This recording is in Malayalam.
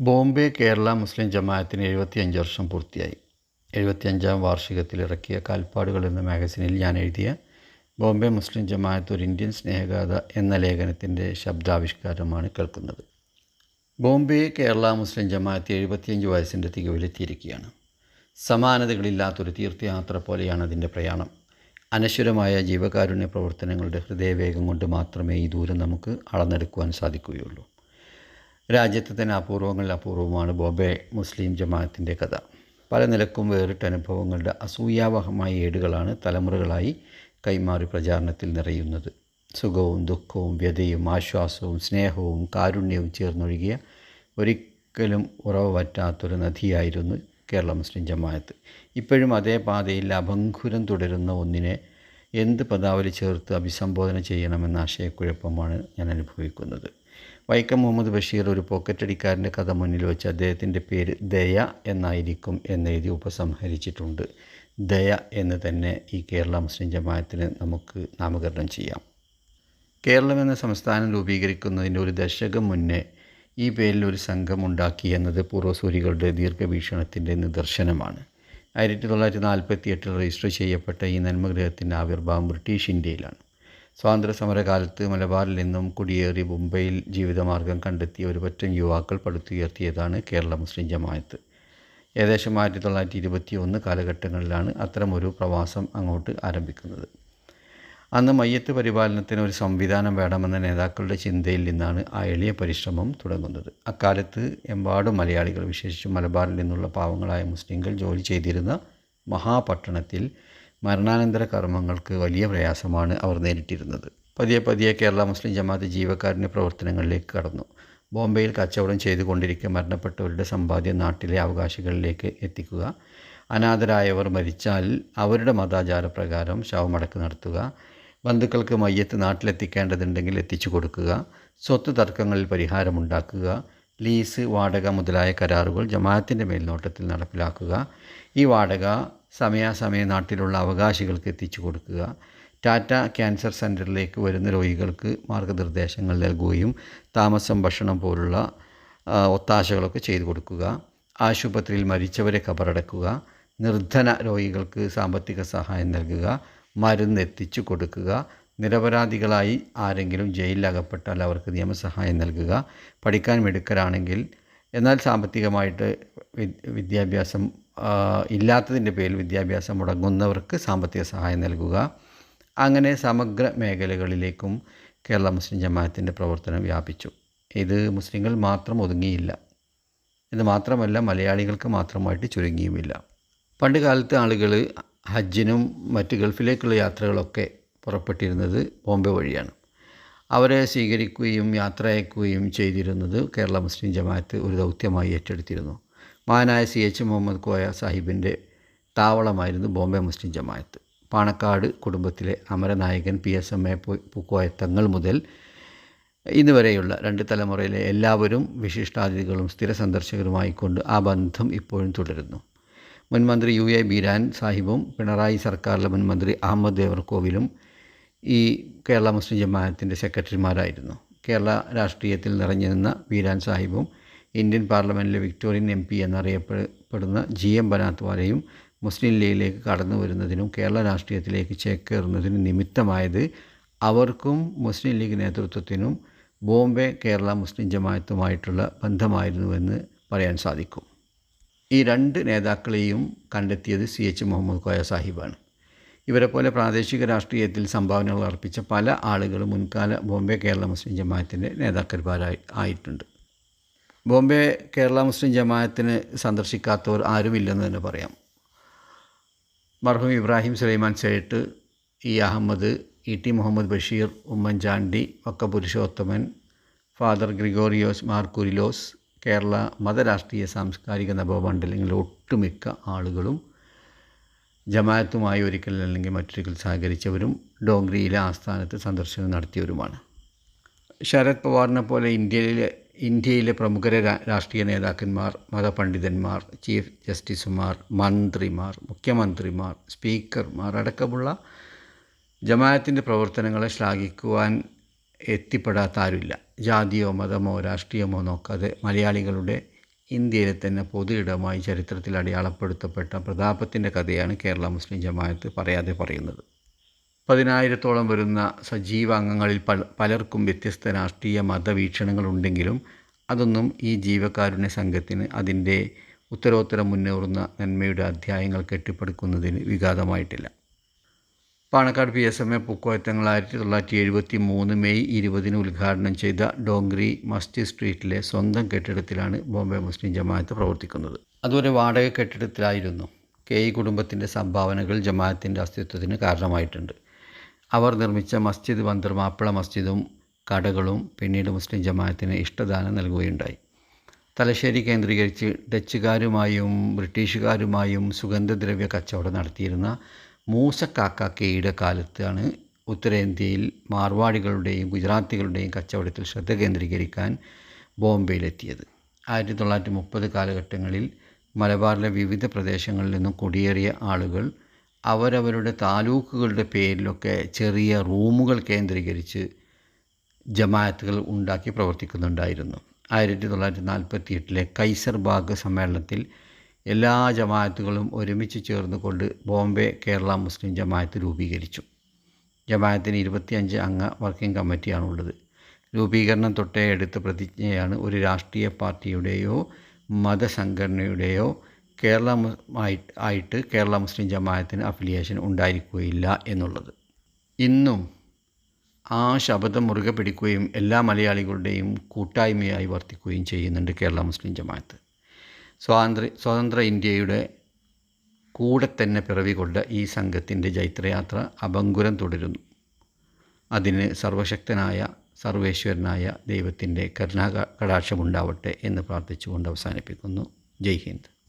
ബോംബെ കേരള മുസ്ലിം ജമാഅത്തിന് എഴുപത്തിയഞ്ച് വർഷം പൂർത്തിയായി. എഴുപത്തിയഞ്ചാം വാർഷികത്തിൽ ഇറക്കിയ കാൽപ്പാടുകൾ എന്ന മാഗസിനിൽ ഞാൻ എഴുതിയ ബോംബെ മുസ്ലിം ജമാഅത്ത് ഒരു ഇന്ത്യൻ സ്നേഹഗാഥ എന്ന ലേഖനത്തിന്റെ ശബ്ദാവിഷ്കാരമാണ് കേൾക്കുന്നത്. ബോംബെ കേരള മുസ്ലിം ജമാഅത്ത് എഴുപത്തിയഞ്ച് വയസ്സിന്റെ തികവിലെത്തിയിരിക്കുകയാണ്. സമാനതകളില്ലാത്തൊരു തീർത്ഥയാത്ര പോലെയാണ് അതിന്റെ പ്രയാണം. അനശ്വരമായ ജീവകാരുണ്യ പ്രവർത്തനങ്ങളുടെ ഹൃദയവേഗം കൊണ്ട് മാത്രമേ ഈ ദൂരം നമുക്ക് അളന്നെടുക്കുവാൻ സാധിക്കുകയുള്ളൂ. രാജ്യത്തെ തന്നെ അപൂർവങ്ങളിൽ അപൂർവമാണ് ബോബെ മുസ്ലിം ജമാഅത്തിന്റെ കഥ. പല നിലക്കും വേറിട്ട അനുഭവങ്ങളുടെ അസൂയാവഹമായ ഏടുകളാണ് തലമുറകളായി കൈമാറി പ്രചാരണത്തിൽ നിറയുന്നത്. സുഖവും ദുഃഖവും വ്യതയും ആശ്വാസവും സ്നേഹവും കാരുണ്യവും ചേർന്നൊഴുകിയ ഒരിക്കലും ഉറവ് പറ്റാത്തൊരു നദിയായിരുന്നു കേരള മുസ്ലിം ജമാഅത്ത്. ഇപ്പോഴും അതേ പാതയിൽ അഭംഗുരം തുടരുന്ന ഒന്നിനെ എന്ത് പദാവലി ചേർത്ത് അഭിസംബോധന ചെയ്യണമെന്ന ആശയക്കുഴപ്പമാണ് ഞാൻ അനുഭവിക്കുന്നത്. വൈക്കം മുഹമ്മദ് ബഷീർ ഒരു പോക്കറ്റടിക്കാരന്റെ കഥ മുന്നിൽ വെച്ച് അദ്ദേഹത്തിന്റെ പേര് ദയ എന്നായിരിക്കും എന്നെഴുതി ഉപസംഹരിച്ചിട്ടുണ്ട്. ദയ എന്ന് തന്നെ ഈ കേരള മുസ്ലിം ജമാഅത്തിന് നമുക്ക് നാമകരണം ചെയ്യാം. കേരളം എന്ന സംസ്ഥാനം രൂപീകരിക്കുന്നതിന്റെ ഒരു ദശകം മുന്നേ ഈ പേരിൽ ഒരു സംഘം ഉണ്ടാക്കി എന്നത് പൂർവസൂരികളുടെ ദീർഘവീക്ഷണത്തിന്റെ നിദർശനമാണ്. ആയിരത്തി തൊള്ളായിരത്തി നാൽപ്പത്തി എട്ടിൽ രജിസ്റ്റർ ചെയ്യപ്പെട്ട ഈ നന്മഗ്രഹത്തിന്റെ ആവിർഭാവം ബ്രിട്ടീഷ് ഇന്ത്യയിലാണ്. സ്വാതന്ത്ര്യ സമരകാലത്ത് മലബാറിൽ നിന്നും കുടിയേറി മുംബൈയിൽ ജീവിതമാർഗം കണ്ടെത്തിയ ഒരു പറ്റം യുവാക്കൾ പടുത്തുയർത്തിയതാണ് കേരള മുസ്ലിം ജമാഅത്ത്. ഏകദേശം ആയിരത്തി തൊള്ളായിരത്തി ഇരുപത്തി ഒന്ന് കാലഘട്ടങ്ങളിലാണ് അത്തരമൊരു പ്രവാസം അങ്ങോട്ട് ആരംഭിക്കുന്നത്. അന്ന് മയ്യത്ത് പരിപാലനത്തിന് ഒരു സംവിധാനം വേണമെന്ന നേതാക്കളുടെ ചിന്തയിൽ നിന്നാണ് ആ എളിയ പരിശ്രമം തുടങ്ങുന്നത്. അക്കാലത്ത് എമ്പാടും മലയാളികൾ വിശേഷിച്ചും മലബാറിൽ നിന്നുള്ള പാവങ്ങളായ മുസ്ലിങ്ങൾ ജോലി ചെയ്തിരുന്ന മഹാപട്ടണത്തിൽ മരണാനന്തര കർമ്മങ്ങൾക്ക് വലിയ പ്രയാസമാണ് അവർ നേരിട്ടിരുന്നത്. പതിയെ പതിയെ കേരള മുസ്ലിം ജമാഅത്ത് ജീവക്കാരന്റെ പ്രവർത്തനങ്ങളിലേക്ക് കടന്നു. ബോംബെയിൽ കച്ചവടം ചെയ്തുകൊണ്ടിരിക്കെ മരണപ്പെട്ടവരുടെ സമ്പാദ്യം നാട്ടിലെ അവകാശികളിലേക്ക് എത്തിക്കുക. അനാഥരായവർ മരിച്ചാൽ അവരുടെ മതാചാര പ്രകാരം ശവമടക്ക് നടത്തുക. ബന്ധുക്കൾക്ക് മയ്യത്ത് നാട്ടിലെത്തിക്കേണ്ടതുണ്ടെങ്കിൽ എത്തിച്ചു കൊടുക്കുക. സ്വത്ത് തർക്കങ്ങളിൽ പരിഹാരമുണ്ടാക്കുക. ലീസ് വാടക മുതലായ കരാറുകൾ ജമാഅത്തിന്റെ മേൽനോട്ടത്തിൽ നടപ്പിലാക്കുക. ഈ വാടക സമയാസമയം നാട്ടിലുള്ള അവകാശികൾക്ക് എത്തിച്ചു കൊടുക്കുക. ടാറ്റ ക്യാൻസർ സെന്ററിലേക്ക് വരുന്ന രോഗികൾക്ക് മാർഗനിർദ്ദേശങ്ങൾ നൽകുകയും താമസം ഭക്ഷണം പോലുള്ള ഒത്താശകളൊക്കെ ചെയ്തു കൊടുക്കുക. ആശുപത്രിയിൽ മരിച്ചവരെ കബറടക്കുക. നിർധന രോഗികൾക്ക് സാമ്പത്തിക സഹായം നൽകുക. മരുന്ന് എത്തിച്ചു കൊടുക്കുക. നിരപരാധികളായി ആരെങ്കിലും ജയിലിൽ അകപ്പെട്ടാൽ അവർക്ക് നിയമസഹായം നൽകുക. പഠിക്കാൻ മിടുക്കരാണെങ്കിൽ എന്നാൽ സാമ്പത്തികമായിട്ട് വിദ്യാഭ്യാസം ഇല്ലാത്തതിന്റെ പേരിൽ വിദ്യാഭ്യാസം മുടങ്ങുന്നവർക്ക് സാമ്പത്തിക സഹായം നൽകുക. അങ്ങനെ സമഗ്ര മേഖലകളിലേക്കും കേരള മുസ്ലിം ജമാഅത്തിന്റെ പ്രവർത്തനം വ്യാപിച്ചു. ഇത് മുസ്ലിങ്ങൾ മാത്രം ഒതുങ്ങിയില്ല. ഇത് മാത്രമല്ല മലയാളികൾക്ക് മാത്രമായിട്ട് ചുരുങ്ങിയുമില്ല. പണ്ട് കാലത്ത് ആളുകൾ ഹജ്ജിനും മറ്റ് ഗൾഫിലേക്കുള്ള യാത്രകളൊക്കെ പുറപ്പെട്ടിരുന്നത് ബോംബെ വഴിയാണ്. അവരെ സ്വീകരിക്കുകയും യാത്ര അയക്കുകയും ചെയ്തിരുന്നത് കേരള മുസ്ലിം ജമാഅത്ത് ഒരു ദൗത്യമായി ഏറ്റെടുത്തിരുന്നു. മഹാനായ സി എച്ച് മുഹമ്മദ് കോയ സാഹിബിന്റെ താവളമായിരുന്നു ബോംബെ മുസ്ലിം ജമായത്ത് പാണക്കാട് കുടുംബത്തിലെ അമരനായകൻ P S M A Pookoya Thangal മുതൽ ഇന്ന് വരെയുള്ള രണ്ട് തലമുറയിലെ എല്ലാവരും വിശിഷ്ടാതിഥികളും സ്ഥിര സന്ദർശകരുമായിക്കൊണ്ട് ആ ബന്ധം ഇപ്പോഴും തുടരുന്നു. മുൻമന്ത്രി യു എ ബീരാൻ സാഹിബും പിണറായി സർക്കാരിലെ മുൻമന്ത്രി അഹമ്മദ് ദേവർകോവിലും ഈ കേരള മുസ്ലിം ജമാഅത്തിന്റെ സെക്രട്ടറിമാരായിരുന്നു. കേരള രാഷ്ട്രീയത്തിൽ നിറഞ്ഞു നിന്ന ബീരാൻ സാഹിബും ഇന്ത്യൻ പാർലമെന്റിലെ വിക്ടോറിയൻ എം പി എന്നറിയപ്പെടുന്ന ജി എം ബനാത്വാലയും മുസ്ലിം ലീഗിലേക്ക് കടന്നു വരുന്നതിനും കേരള രാഷ്ട്രീയത്തിലേക്ക് ചേക്കേറുന്നതിനും നിമിത്തമായത് അവർക്കും മുസ്ലിം ലീഗ് നേതൃത്വത്തിനും ബോംബെ കേരള മുസ്ലിം ജമായത്തുമായിട്ടുള്ള ബന്ധമായിരുന്നുവെന്ന് പറയാൻ സാധിക്കും. ഈ രണ്ട് നേതാക്കളെയും കണ്ടെത്തിയത് സി എച്ച് മുഹമ്മദ് കോയ സാഹിബാണ്. ഇവരെ പോലെ പ്രാദേശിക രാഷ്ട്രീയത്തിൽ സംഭാവനകൾ അർപ്പിച്ച പല ആളുകളും മുൻകാല ബോംബെ കേരള മുസ്ലിം ജമാഅത്തിന്റെ നേതാക്കന്മാരായി ആയിട്ടുണ്ട്. ബോംബെ കേരള മുസ്ലിം ജമാഅത്തിന് സന്ദർശിക്കാത്തവർ ആരുമില്ലെന്ന് തന്നെ പറയാം. മർഹൂം Ibrahim Sulaiman Sait E Ahammed E T Muhammad Basheer Oommen Chandy Vakkom Purushothaman father Gregorios മാർക്കുരിലോസ് Kerala മതരാഷ്ട്രീയ സാംസ്കാരിക നവമണ്ഡലങ്ങളിലെ ഒട്ടുമിക്ക ആളുകളും ജമാഅത്തുമായി ഒരിക്കൽ അല്ലെങ്കിൽ മറ്റൊരിക്കൽ സഹകരിച്ചവരും ഡോംഗ്രിയിലെ ആസ്ഥാനത്ത് സന്ദർശനം നടത്തിയവരുമാണ്. ശരത് പവാറിനെ പോലെ ഇന്ത്യയിലെ ഇന്ത്യയിലെ പ്രമുഖ രാഷ്ട്രീയ നേതാക്കന്മാർ മതപണ്ഡിതന്മാർ ചീഫ് ജസ്റ്റിസുമാർ മന്ത്രിമാർ മുഖ്യമന്ത്രിമാർ സ്പീക്കർമാർ അടക്കമുള്ള ജമാഅത്തിന്റെ പ്രവർത്തനങ്ങളെ ശ്ലാഘിക്കുവാൻ എത്തിപ്പെടാത്ത ആരുമില്ല. ജാതിയോ മതമോ രാഷ്ട്രീയമോ നോക്കാതെ മലയാളികളുടെ ഇന്ത്യയിലെ തന്നെ പൊതു ഇടമായി ചരിത്രത്തിൽ അടയാളപ്പെടുത്തപ്പെട്ട പ്രതാപത്തിന്റെ കഥയാണ് കേരള മുസ്ലിം ജമാഅത്ത് പറയാതെ പറയുന്നത്. പതിനായിരത്തോളം വരുന്ന സജീവ അംഗങ്ങളിൽ പലർക്കും വ്യത്യസ്ത രാഷ്ട്രീയ മതവീക്ഷണങ്ങളുണ്ടെങ്കിലും അതൊന്നും ഈ ജീവകാരുണ്യ സംഘത്തിന് അതിന്റെ ഉത്തരോത്തരം മുന്നേറുന്ന നന്മയുടെ അധ്യായങ്ങൾ കെട്ടിപ്പടുക്കുന്നതിന് വിഘാതമായിട്ടില്ല. Panakkad P S M A Pookoya Thangal ആയിരത്തി തൊള്ളായിരത്തി എഴുപത്തി മൂന്ന് മെയ് ഇരുപതിന് ഉദ്ഘാടനം ചെയ്ത ഡോങ്ക്രി മസ്ജിദ് സ്ട്രീറ്റിലെ സ്വന്തം കെട്ടിടത്തിലാണ് ബോംബെ മുസ്ലിം ജമാഅത്ത് പ്രവർത്തിക്കുന്നത്. അതുവരെ വാടക കെട്ടിടത്തിലായിരുന്നു. കെ ഇ കുടുംബത്തിന്റെ സംഭാവനകൾ ജമാഅത്തിന്റെ അസ്തിത്വത്തിന് കാരണമായിട്ടുണ്ട്. അവർ നിർമ്മിച്ച മസ്ജിദ് ബന്ദർ മാപ്പിള മസ്ജിദും കടകളും പിന്നീട് മുസ്ലിം ജമാഅത്തിന് ഇഷ്ടദാനം നൽകുകയുണ്ടായി. തലശ്ശേരി കേന്ദ്രീകരിച്ച് ഡച്ചുകാരുമായും ബ്രിട്ടീഷുകാരുമായും സുഗന്ധദ്രവ്യ കച്ചവടം നടത്തിയിരുന്ന മൂസക്കാക്ക കെയുടെ കാലത്താണ് ഉത്തരേന്ത്യയിൽ മാർവാടികളുടെയും ഗുജറാത്തികളുടെയും കച്ചവടത്തിൽ ശ്രദ്ധ കേന്ദ്രീകരിക്കാൻ ബോംബെയിലെത്തിയത്. ആയിരത്തി തൊള്ളായിരത്തി മുപ്പത് കാലഘട്ടങ്ങളിൽ മലബാറിലെ വിവിധ പ്രദേശങ്ങളിൽ നിന്നും കുടിയേറിയ ആളുകൾ അവരവരുടെ താലൂക്കുകളുടെ പേരിലൊക്കെ ചെറിയ റൂമുകൾ കേന്ദ്രീകരിച്ച് ജമാഅത്തുകൾ ഉണ്ടാക്കി പ്രവർത്തിക്കുന്നുണ്ടായിരുന്നു. ആയിരത്തി തൊള്ളായിരത്തി നാൽപ്പത്തി എട്ടിലെ കൈസർ ബാഗ് സമ്മേളനത്തിൽ എല്ലാ ജമാഅത്തുകളും ഒരുമിച്ച് ചേർന്നുകൊണ്ട് ബോംബെ കേരള മുസ്ലിം ജമാഅത്ത് രൂപീകരിച്ചു. ജമാഅത്തിന് ഇരുപത്തിയഞ്ച് അംഗ വർക്കിംഗ് കമ്മിറ്റിയാണുള്ളത്. രൂപീകരണം തൊട്ടേ എടുത്ത പ്രതിജ്ഞയാണ് ഒരു രാഷ്ട്രീയ പാർട്ടിയുടെയോ മതസംഘടനയുടെയോ കേരള ആയിട്ട് കേരള മുസ്ലിം ജമാഅത്തിന് അഫിലിയേഷൻ ഉണ്ടായിരിക്കുകയില്ല എന്നുള്ളത്. ഇന്നും ആ ശബ്ദം മുറുകെ പിടിക്കുകയും എല്ലാ മലയാളികളുടെയും കൂട്ടായ്മയായി വർത്തിക്കുകയും ചെയ്യുന്നുണ്ട് കേരള മുസ്ലിം ജമാഅത്ത്. സ്വാതന്ത്ര്യ സ്വതന്ത്ര ഇന്ത്യയുടെ കൂടെ തന്നെ പിറവികൊണ്ട ഈ സംഘത്തിന്റെ ജൈത്രയാത്ര അഭങ്കുരം തുടരുന്നു. അതിന് സർവശക്തനായ സർവേശ്വരനായ ദൈവത്തിന്റെ കരുണാ കടാക്ഷമുണ്ടാവട്ടെ എന്ന് പ്രാർത്ഥിച്ചുകൊണ്ട് അവസാനിപ്പിക്കുന്നു. ജയ് ഹിന്ദ്.